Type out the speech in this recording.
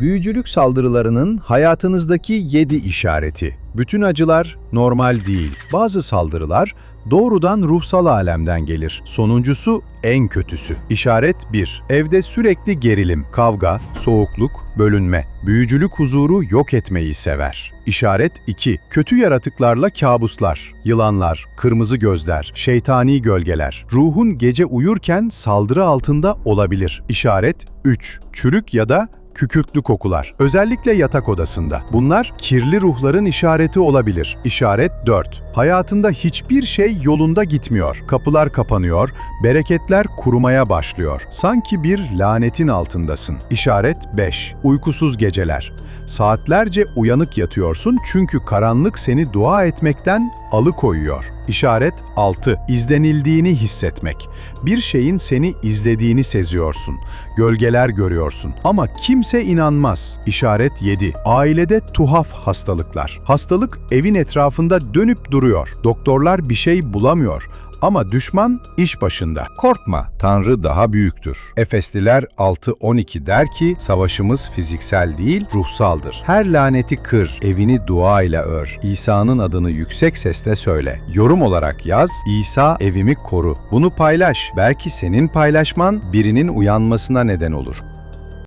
Büyücülük saldırılarının hayatınızdaki 7 işareti. Bütün acılar normal değil. Bazı saldırılar doğrudan ruhsal alemden gelir. Sonuncusu en kötüsü. İşaret 1. Evde sürekli gerilim, kavga, soğukluk, bölünme. Büyücülük huzuru yok etmeyi sever. İşaret 2. Kötü yaratıklarla kabuslar, yılanlar, kırmızı gözler, şeytani gölgeler. Ruhun gece uyurken saldırı altında olabilir. İşaret 3. Çürük ya da kükürtlü kokular. Özellikle yatak odasında. Bunlar kirli ruhların işareti olabilir. İşaret 4. Hayatında hiçbir şey yolunda gitmiyor. Kapılar kapanıyor, bereketler kurumaya başlıyor. Sanki bir lanetin altındasın. İşaret 5. Uykusuz geceler. Saatlerce uyanık yatıyorsun çünkü karanlık seni dua etmekten alıkoyuyor. İşaret 6. İzlenildiğini hissetmek. Bir şeyin seni izlediğini seziyorsun. Gölgeler görüyorsun ama kimse inanmaz. İşaret 7. Ailede tuhaf hastalıklar. Hastalık evin etrafında dönüp duruyor. Doktorlar bir şey bulamıyor ama düşman iş başında. Korkma, Tanrı daha büyüktür. Efesliler 6.12 der ki, savaşımız fiziksel değil, ruhsaldır. Her laneti kır, evini dua ile ör. İsa'nın adını yüksek sesle söyle. Yorum olarak yaz, İsa evimi koru. Bunu paylaş. Belki senin paylaşman birinin uyanmasına neden olur.